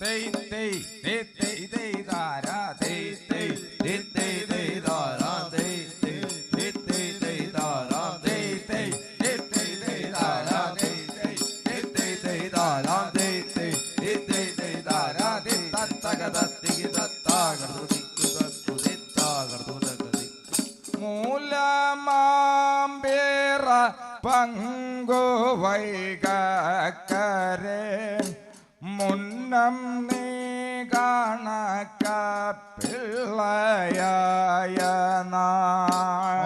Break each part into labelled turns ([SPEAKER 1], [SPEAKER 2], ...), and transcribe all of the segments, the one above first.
[SPEAKER 1] തെയ് തെയ് തെയ് തെയ് തെയ് താര തെയ് തെയ് തെയ് തെയ് തെയ് താര തെയ് തെയ് തെയ് തെയ് തെയ് താര തെയ് തെയ് തെയ് തെയ് തെയ് താര തെയ് തെയ് തെയ് തെയ് തെയ് താര തെയ് തെയ് തെയ് തെയ് തെയ് താര തെയ് തത്തക തത്തിക്ക് തത്താകർതു തിക്കു തത്തു ദിത്താകർതു തകതി മൂലമാമ്പേറ പങ്കു മുന്നം നീ കണക്ക പിള്ളയായ നാൾ.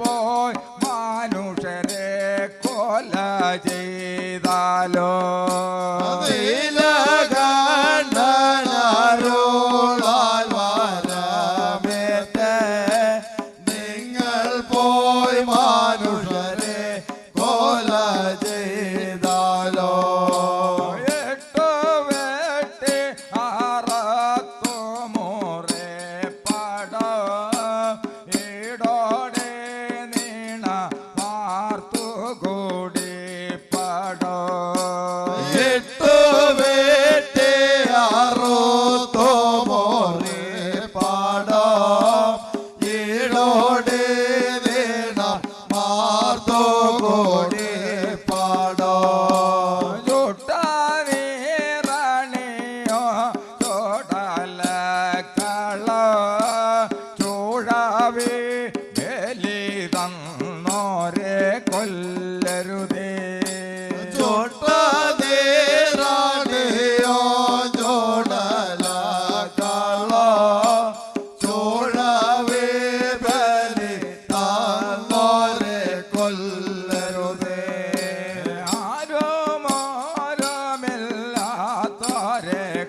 [SPEAKER 1] പോയി മനുഷ്യരെ കൊല ചെയ്താലോ?
[SPEAKER 2] നിങ്ങൾ പോയി മനുഷ്യരെ
[SPEAKER 1] Coco.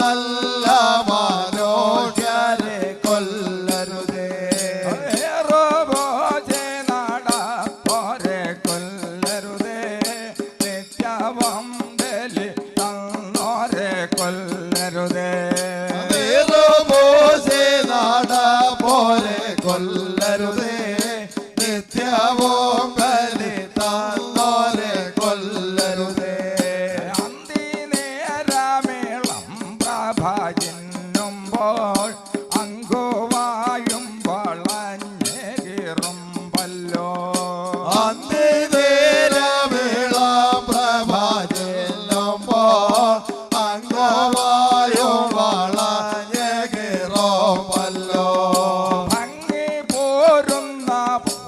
[SPEAKER 1] Allah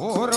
[SPEAKER 1] ওর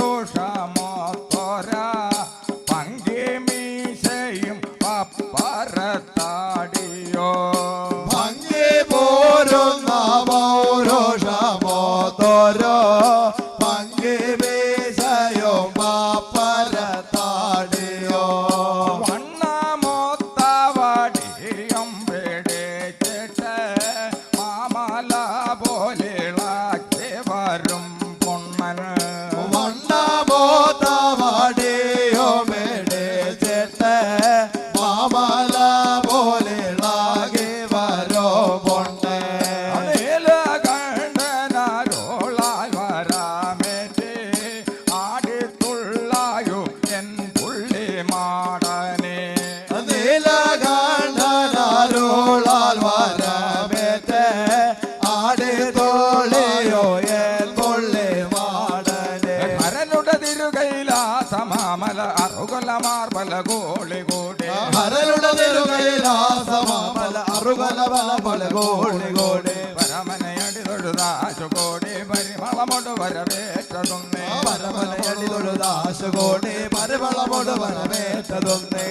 [SPEAKER 2] പരമലയടി തൊഴുദാശകോടി പരിമളമോട് വരമേറ്റതൊന്നേ